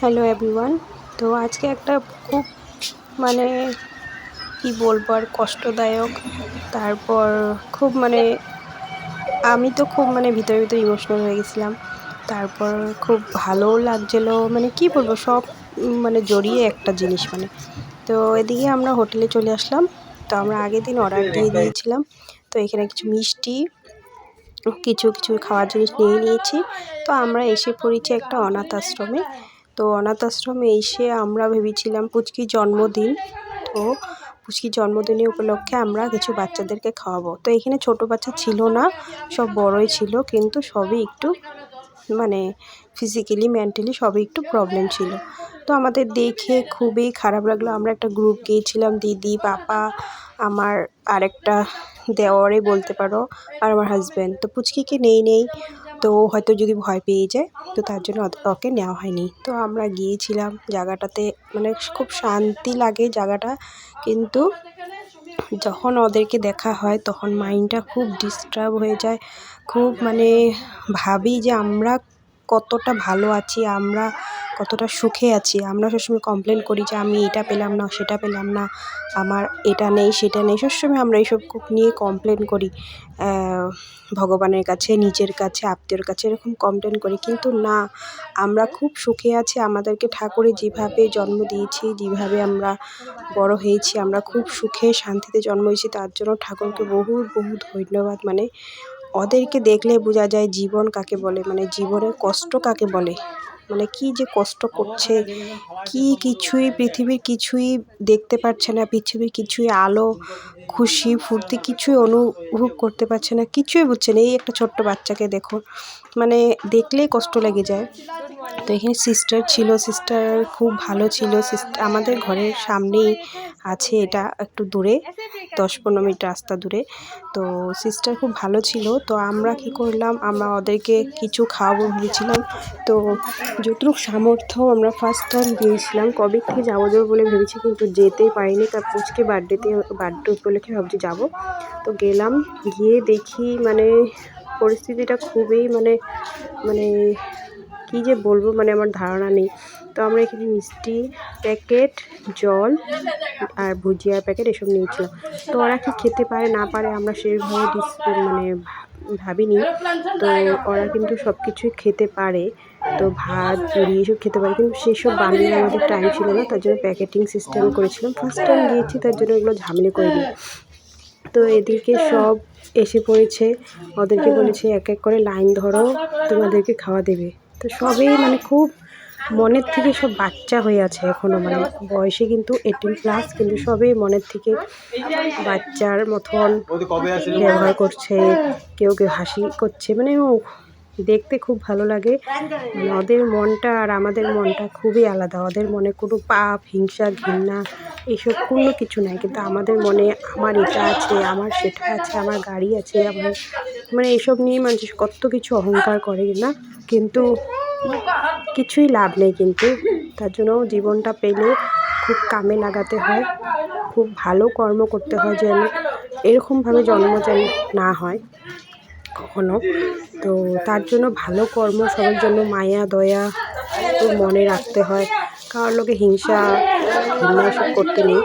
Hello everyone তো আজকে একটা খুব মানে কি বলব আর কষ্টদায়ক, তারপর খুব মানে আমি তো খুব মানে ভিতরে ভিতরে ইমোশনাল হয়ে গেছিলাম। তারপর খুব ভালোও লাগছিল মানে কি বলব, সব মানে জড়িয়ে একটা জিনিস মানে। তো এদিকে আমরা হোটেলে চলে আসলাম। তো আমরা আগের দিন অর্ডার দিয়ে দিয়েছিলাম। তো এখানে কিছু মিষ্টি, কিছু কিছু খাওয়ার জিনিস নিয়ে নিয়েছি। তো আমরা এসে পড়েছি একটা অনাথ আশ্রমে। তো অনাথ আশ্রমে এসে আমরা ভেবেছিলাম পুচকির জন্মদিন। তো পুচকির জন্মদিনের উপলক্ষে আমরা কিছু বাচ্চাদেরকে খাওয়াবো। তো এখানে ছোট বাচ্চা ছিল না, সব বড়ই ছিল, কিন্তু সবই একটু মানে ফিজিক্যালি মেন্টালি সবই একটু প্রবলেম ছিল। তো আমাদের দেখে খুবই খারাপ লাগল। আমরা একটা গ্রুপ গিয়েছিলাম, দিদি, পাপা, আমার আরেকটা দেওয়ারে বলতে পারো, আর আমার হাজব্যান্ড তো পুচকিকে নেই নেই। তো হয়তো যদি ভয় পেয়ে যায়, তো তার জন্য ওকে নেওয়া হয়নি। তো আমরা গিয়েছিলাম জায়গাটাতে মানে খুব শান্তি লাগে জায়গাটা, কিন্তু যখন ওদেরকে দেখা হয়, তখন মাইন্ডটা খুব ডিস্টার্ব হয়ে যায়। খুব মানে ভাবি যে আমরা কতটা ভালো আছি, আমরা কতটা সুখে আছি। আমরা সবসময় কমপ্লেন করি যে, আমি এটা পেলাম না, সেটা পেলাম না, আমার এটা নেই, সেটা নেই। সবসময় আমরা এইসব নিয়ে কমপ্লেন করি। ভগবানের কাছে, নিজের কাছে, আত্মীয়র কাছে এরকম কমপ্লেন করি। কিন্তু না, আমরা খুব সুখে আছি। আমাদেরকে ঠাকুরে যেভাবে জন্ম দিয়েছি, যেভাবে আমরা বড় হয়েছি, আমরা খুব সুখে শান্তিতে জন্ম হয়েছি, তার জন্য ঠাকুরকে বহু বহু ধন্যবাদ। মানে ওদেরকে দেখলে বোঝা যায় জীবন কাকে বলে? মানে জীবনের কষ্ট কাকে বলে? মানে কি যে কষ্ট করছে? কি কিছুই পৃথিবীর কিছুই দেখতে পাচ্ছে না, পৃথিবীর কিছুই আলো, খুশি, ফুর্তি কিছুই অনুভব করতে পারছে না, কিছুই বুঝছে না। এই একটা ছোট্ট বাচ্চাকে দেখো মানে দেখলেই কষ্ট লেগে যায়। তো এখানে সিস্টার ছিল সিস্টার খুব ভালো ছিল সিস্টার আমাদের ঘরের সামনেই আছে এটা একটু দূরে দশ পনেরো মিনিট রাস্তা দূরে। তো সিস্টার খুব ভালো ছিল, তো আমরা কি করলাম, আমরা ওদেরকে কিছু খাওয়াবো ভেবেছিলাম। তো যতটুকু সামর্থ্য আমরা ফার্স্ট টাইম গিয়েছিলাম কবে থেকে যাব যাব বলে ভেবেছি, কিন্তু যেতেই পারিনি। তার পুচকে বার্থডেতে বার্থডে উপলক্ষে ভাবছি যাব। তো গেলাম, গিয়ে দেখি মানে পরিস্থিতিটা খুবই মানে মানে কী যে বলব মানে আমার ধারণা নেই। তো আমরা এখানে মিষ্টি প্যাকেট, জল আর ভুজিয়ার প্যাকেট এসব নিয়েছিলাম। তো ওরা কি খেতে পারে, না পারে আমরা সেইভাবে ডিস- মানে ভাবিনি। তো ওরা কিন্তু সব কিছুই খেতে পারে। তো ভাত মুড়ি এসব খেতে পারে। কিন্তু সেসব বানিয়ে আমাদের টাইম ছিল না, তার জন্য প্যাকেটিং সিস্টেম করেছিলাম। ফার্স্ট টাইম দিয়েছি, তার জন্য এগুলো ঝামেলা করিনি। তো এদিকে সব এসে পড়েছে। ওদেরকে বলেছে, এক এক করে লাইন ধরো, তোমাদেরকে খাওয়া দেবে। তো সবই মানে খুব মনের থেকে সব বাচ্চা হয়ে আছে এখনও মানে বয়সে কিন্তু এইটিন প্লাস কিন্তু সবই মনের থেকে বাচ্চার মতন ব্যবহার করছে, কেউ কেউ হাসি করছে মানে দেখতে খুব ভালো লাগে। মানে ওদের মনটা আর আমাদের মনটা খুবই আলাদা, ওদের মনে কোনো পাপ, হিংসা, ঘৃণা এইসব কোনো কিছু নাই, কিন্তু আমাদের মনে আমার এটা আছে, আমার সেটা আছে, আমার গাড়ি আছে, আমার মানে এসব নিয়ে মানুষ কত কিছু অহংকার করে না, কিন্তু কিছুই লাভ নেই কিন্তু। তার জন্য জীবনটা পেলে খুব কামে লাগাতে হয়, খুব ভালো কর্ম করতে হয় যেন এরকমভাবে জন্ম যেন না হয় কখনো। তো তার জন্য ভালো কর্ম সবার জন্য মায়া, দয়া খুব মনে রাখতে হয়। কারোর লোকে হিংসা এসব করতে নেই।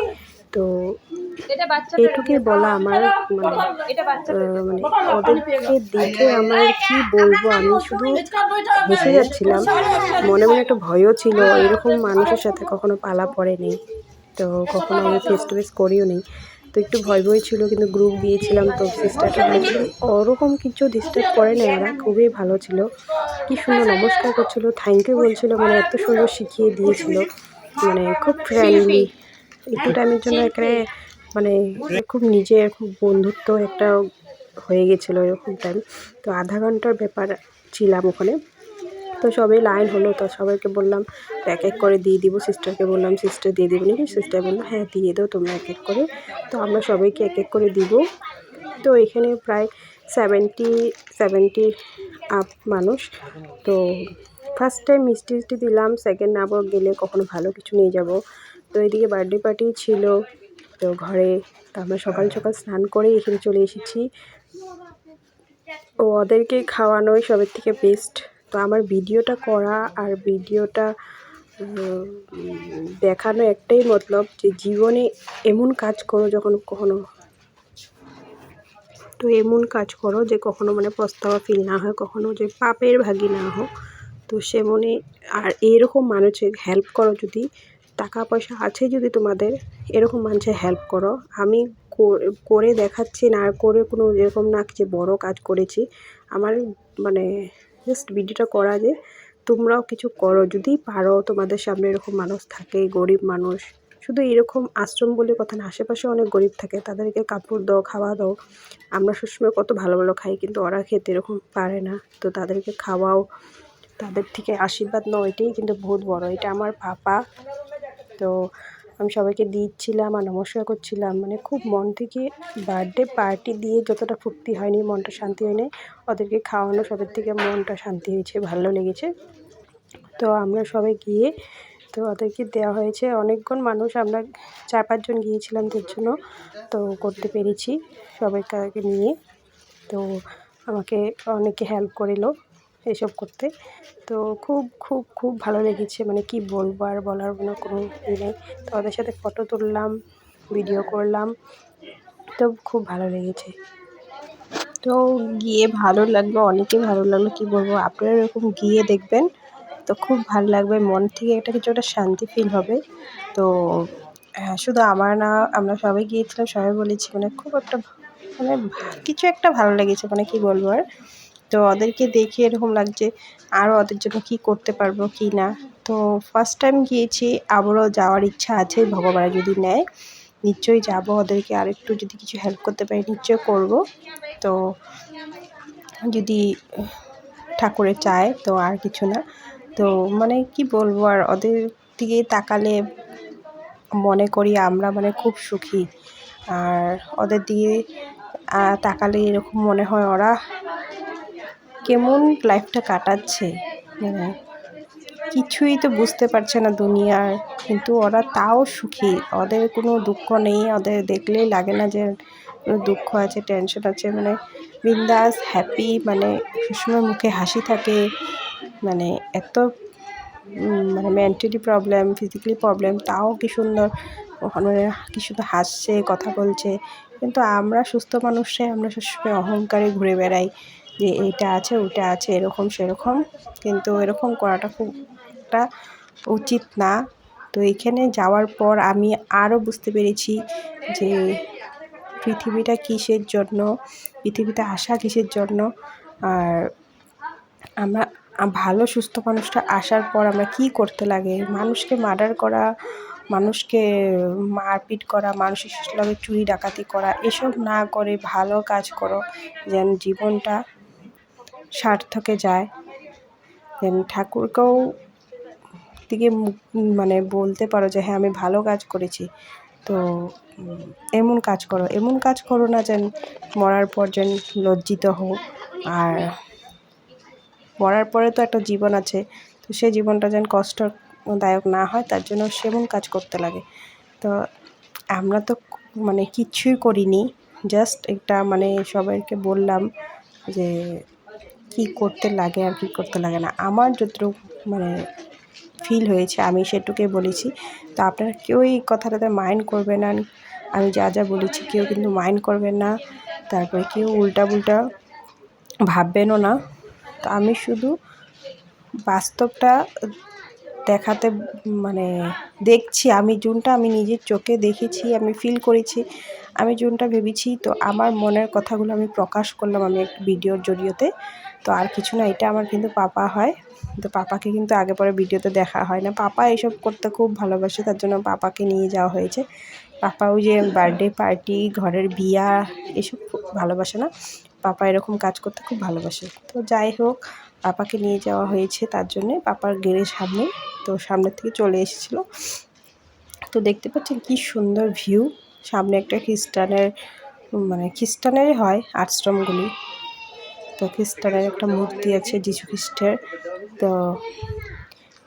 তো এটুকুই বলা আমার মানে মানে ওদেরকে দেখে আমার কি বলব আমি শুধু হেসে যাচ্ছিলাম মনে মনে একটা ভয়ও ছিল এরকম মানুষের সাথে কখনো পালা পড়েনি তো কখনো আমি ফেস টু ফেস করিও নি তো একটু ভয় ভয় ছিল কিন্তু গ্রুপ দিয়েছিলাম তো সিস্টারটা ওরকম কিছু ডিস্টার্ব করে না এরা খুবই ভালো ছিল কি সুন্দর নমস্কার করছিল থ্যাংক ইউ বলছিল মানে এত সুন্দর শিখিয়ে দিয়েছিল মানে খুব ফ্রেন্ডলি একটু টাইমের জন্য এখানে মানে খুব নিজের খুব বন্ধুত্ব একটা হয়ে গেছিল এরকম টাইম তো আধা ঘণ্টার ব্যাপার ছিলাম ওখানে। তো সবাই লাইন হলো, তো সবাইকে বললাম, এক এক করে দিয়ে দিব। সিস্টারকে বললাম সিস্টার দিয়ে দেবে নাকি? সিস্টার বলল হ্যাঁ দিয়ে দাও, তোমরা এক এক করে। তো আমরা সবাইকে এক এক করে দিব। তো এখানে প্রায় সেভেন্টি সেভেন্টি আপ মানুষ। তো ফার্স্ট টাইম মিষ্টি মিষ্টি দিলাম সেকেন্ড আবার গেলে কখনো ভালো কিছু নিয়ে যাব। তো এদিকে বার্থডে পার্টি ছিল। তো ঘরে তো আমরা সকাল সকাল স্নান করে এখানে চলে এসেছি। ও ওদেরকে খাওয়ানোই সবের থেকে বেস্ট তো আমার ভিডিওটা করা আর ভিডিওটা দেখানো একটাই মতলব যে জীবনে এমন কাজ করো যখন কখনো তো এমন কাজ করো যে কখনো মানে পস্তাবা ফিল না হয় কখনো যে পাপের ভাগী না হোক। তো সে মনে আর এরকম মানুষের হেল্প করো যদি। টাকা পয়সা আছে যদি তোমাদের, এরকম মানুষের হেল্প করো। আমি করে দেখাচ্ছি না করে কোনো এরকম না যে বড় কাজ করেছি। আমার মানে জাস্ট ভিডিওটা করা যে তোমরাও কিছু করো। যদি পারো তোমাদের সামনে এরকম মানুষ থাকে, গরিব মানুষ, শুধু এরকম আশ্রম বলে কথা না, আশেপাশে অনেক গরিব থাকে, তাদেরকে কাপড় দাও, খাওয়া দাও। আমরা সবসময় কত ভালো ভালো খাই, কিন্তু ওরা খেতে এরকম পারে না। তো তাদেরকে খাওয়াও, তাদের থেকে আশীর্বাদ নাও, এটাই কিন্তু বহুত বড়। এটা আমার পাপা তো আমি সবাইকে দিচ্ছিলাম আর নমস্কার করছিলাম। মানে খুব মন থেকে বার্থডে পার্টি দিয়ে যতটা ফুর্তি হয়নি, মনটা শান্তি হয়নি, ওদেরকে খাওয়ানো সবের থেকে মনটা শান্তি হয়েছে, ভালো লেগেছে। তো আমরা সবাই গিয়ে তো ওদেরকে দেওয়া হয়েছে। অনেকক্ষণ মানুষ, আমরা চার পাঁচজন গিয়েছিলাম তার জন্য, তো করতে পেরেছি সবাইকে নিয়ে। তো আমাকে অনেকে হেল্প করিলো। এসব করতে। তো খুব খুব খুব ভালো লেগেছে। মানে কি বলব আর বলার কোনো কোনো নেই। তো ওদের সাথে ফটো তুললাম ভিডিও করলাম। তো খুব ভালো লেগেছে। তো গিয়ে ভালো লাগল অনেকে ভালো লাগল। কি বলব, আপনারা এরকম গিয়ে দেখবেন, তো খুব ভালো লাগবে। মন থেকে একটা কিছু একটা শান্তি ফিল হবে। তো হ্যাঁ শুধু আমার না, আমরা সবাই গিয়েছিলাম, সবাই বলেছি মানে খুব একটা মানে কিছু একটা ভালো লেগেছে। মানে কি বলব আর তো ওদেরকে দেখে এরকম লাগছে আরও ওদের জন্য কী করতে পারব, কি না। তো ফার্স্ট টাইম গিয়েছি, আবারও যাওয়ার ইচ্ছা আছে, ভগবান যদি নেয়, নিশ্চয়ই যাব। ওদেরকে আরেকটু যদি কিছু হেল্প করতে পারি, নিশ্চয়ই করব। তো যদি ঠাকুরে চায়, তো আর কিছু না। তো মানে কি বলব, আর ওদের দিকে তাকালে মনে করি আমরা মানে খুব সুখী। আর ওদের দিকে তাকালে এরকম মনে হয় ওরা কেমন লাইফটা কাটাচ্ছে? মানে কিছুই তো বুঝতে পারছে না দুনিয়ার, কিন্তু ওরা তাও সুখী। ওদের কোনো দুঃখ নেই, ওদের দেখলেই লাগে না যে দুঃখ আছে টেনশন আছে। মানে বিন্দাস হ্যাপি মানে সবসময় মুখে হাসি থাকে। মানে এত মানে মেন্টালি প্রবলেম ফিজিক্যালি প্রবলেম তাও কি সুন্দর ওখানে কি সুন্দর হাসছে, কথা বলছে। কিন্তু আমরা সুস্থ মানুষরাই, আমরা সবসময় অহংকারে ঘুরে বেড়াই। যে এটা আছে, ওইটা আছে, এরকম সেরকম। কিন্তু এরকম করাটা খুব একটা উচিত না। তো এখানে যাওয়ার পর আমি আরও বুঝতে পেরেছি যে পৃথিবীটা কিসের জন্য, পৃথিবীতে আসা কিসের জন্য। আর আমরা, ভালো, সুস্থ মানুষটা আসার পর আমরা কী করতে লাগে? মানুষকে মার্ডার করা, মানুষকে মারপিট করা, মানুষের সুস্থভাবে চুরি ডাকাতি করা, এসব না করে ভালো কাজ করো। যেন জীবনটা সার্থকে যায়। যেন ঠাকুরকেও দিকে মানে বলতে পারো যে হ্যাঁ আমি ভালো কাজ করেছি। তো এমন কাজ করো, এমন কাজ করো না যেন মরার পর যেন লজ্জিত হও। আর মরার পরে তো একটা জীবন আছে, তো সেই জীবনটা যেন কষ্টদায়ক না হয়, তার জন্য সেমন কাজ করতে লাগে। তো আমরা তো মানে কিচ্ছুই করিনি জাস্ট একটা মানে সবাইকে বললাম যে কি করতে লাগে আর কি করতে লাগে না। আমার যতটুকু মানে ফিল হয়েছে, আমি সেটুকুই বলেছি। তো আপনারা কেউ এই কথাটাতে মাইন্ড করবেন না। আমি যা যা বলেছি, কেউ কিন্তু মাইন্ড করবেন না। তারপরে কেউ উল্টা পুল্টা ভাববেনও না। তো আমি শুধু বাস্তবটা দেখাতে মানে দেখছি। আমি যোনটা আমি নিজের চোখে দেখেছি, আমি ফিল করেছি। আমি যোনটা ভেবেছি। তো আমার মনের কথাগুলো আমি প্রকাশ করলাম আমি একটা ভিডিওর জড়িয়েতে তো আর কিছু না, এটা আমার কিন্তু পাপা হয়। তো পাপাকে কিন্তু আগে পরে ভিডিওতে দেখা হয় না। পাপা এইসব করতে খুব ভালোবাসে, তার জন্য পাপাকে নিয়ে যাওয়া হয়েছে। পাপা ওই যে বার্থডে পার্টি ঘরের বিয়া, এসব ভালোবাসে না। পাপা এরকম কাজ করতে খুব ভালোবাসে। তো যাই হোক, পাপাকে নিয়ে যাওয়া হয়েছে তার জন্যে। পাপার গেড়ে সামনে, তো সামনের থেকে চলে এসেছিল। তো দেখতে পাচ্ছেন কি সুন্দর ভিউ সামনে একটা খ্রিস্টানের মানে খ্রিস্টানেরই হয় আশ্রমগুলি। তো খ্রিস্টানের একটা মূর্তি আছে যীশু খ্রিস্টের তো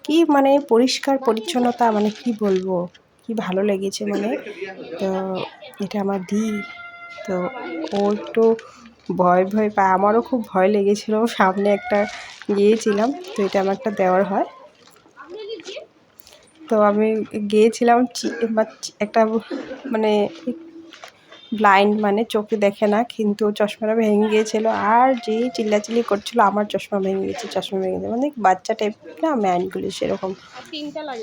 কি মানে পরিষ্কার, পরিচ্ছন্নতা মানে কি বলব? কি ভালো লেগেছে মানে? তো এটা আমার দি তো ও একটু ভয় ভয় পায় আমারও খুব ভয় লেগেছিলো। সামনে একটা গিয়েছিলাম, তো এটা আমার একটা দেওয়ার হয়। তো আমি গিয়েছিলাম একটা মানে ব্লাইন্ড মানে চোখে দেখে না কিন্তু চশমাটা ভেঙে গিয়েছিল। আর যে চিল্লাচিল্লি করছিল আমার চশমা ভেঙে গেছে চশমা ভেঙে গেছে মানে বাচ্চা টাইপ না ম্যানগুলি সেরকম।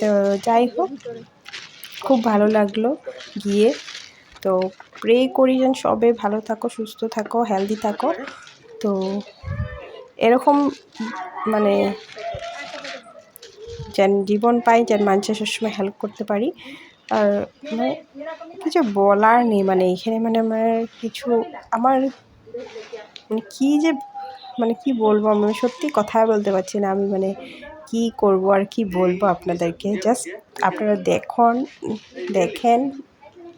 তো যাই হোক খুব ভালো লাগল গিয়ে। তো প্রে করি যেন সবে ভালো থাকো সুস্থ থাকো হেলদি থাকো। তো এরকম মানে যেন জীবন পাই যেন মানুষের সবসময় হেল্প করতে পারি। আর মানে কিছু বলার নেই মানে এখানে মানে আমার কিছু, আমার মানে কী যে মানে কি বলব আমি সত্যি কথা বলতে পারছি না, আমি মানে কি করব আর কি বলব আপনাদেরকে। জাস্ট আপনারা দেখুন, দেখেন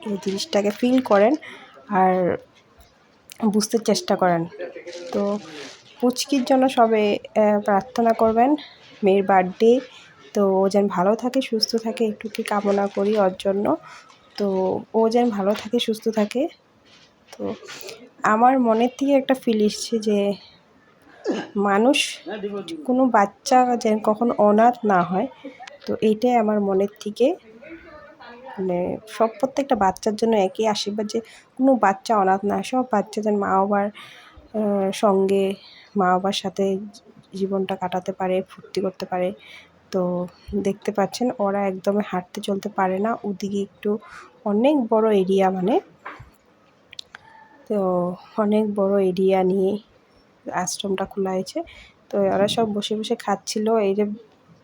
এই জিনিসটাকে ফিল করেন আর বুঝতে চেষ্টা করেন। তো পুচকির জন্য সবে প্রার্থনা করবেন, মেয়ের বার্থডে তো ও যেন ভালো থাকে, সুস্থ থাকে, একটু কি কামনা করি ওর জন্য। তো ও যেন ভালো থাকে, সুস্থ থাকে। তো আমার মনের থেকে একটা ফিল এসছে যে মানুষ কোনো বাচ্চা যেন কখনো অনাথ না হয়। তো এইটাই আমার মনের থেকে। মানে সব প্রত্যেকটা বাচ্চার জন্য একই আশীর্বাদ যে কোনো বাচ্চা অনাথ না, সব বাচ্চা যেন মা বাবার সঙ্গে মা বাবার সাথে জীবনটা কাটাতে পারে, ফুর্তি করতে পারে। তো দেখতে পাচ্ছেন ওরা একদমই হাঁটতে চলতে পারে না। ওদিকে একটু অনেক বড় এরিয়া মানে। তো অনেক বড় এরিয়া নিয়ে আশ্রমটা খোলা হয়েছে। তো ওরা সব বসে বসে খাচ্ছিল এই যে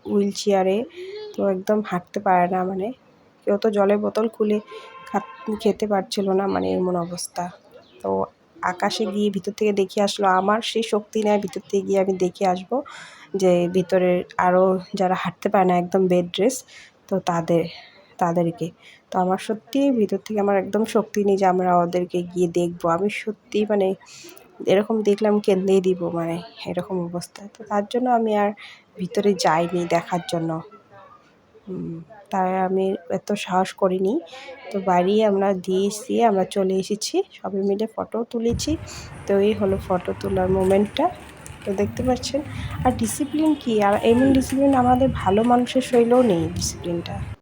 হুইল চেয়ারে। তো একদম হাঁটতে পারে না মানে। কেউ তো জলের বোতল খুলে খেতে পারছিল না মানে এমন অবস্থা। তো আকাশে গিয়ে ভিতর থেকে দেখে আসলো, আমার সেই শক্তি নেয় ভিতর থেকে গিয়ে আমি দেখে আসব। যে ভিতরে আরও যারা হাঁটতে পারে না একদম বেড রেস তো তাদের, তাদেরকে। তো আমার সত্যি ভিতর থেকে আমার একদম শক্তি নেই যে আমরা ওদেরকে গিয়ে দেখব। আমি সত্যি মানে এরকম দেখলাম কেঁদেই দিব মানে এরকম অবস্থা। তো তার জন্য আমি আর ভিতরে যাইনি দেখার জন্য। তাই আমি এত সাহস করিনি। তো বাড়ি আমরা দিয়ে এসে আমরা চলে এসেছি, সবাই মিলে ফটো তুলেছি। তো এই হলো ফটো তোলার মোমেন্টটা তো দেখতে পাচ্ছেন। আর ডিসিপ্লিন কি? আর এমন ডিসিপ্লিন আমাদের ভালো মানুষের শৈলেও নেই ডিসিপ্লিনটা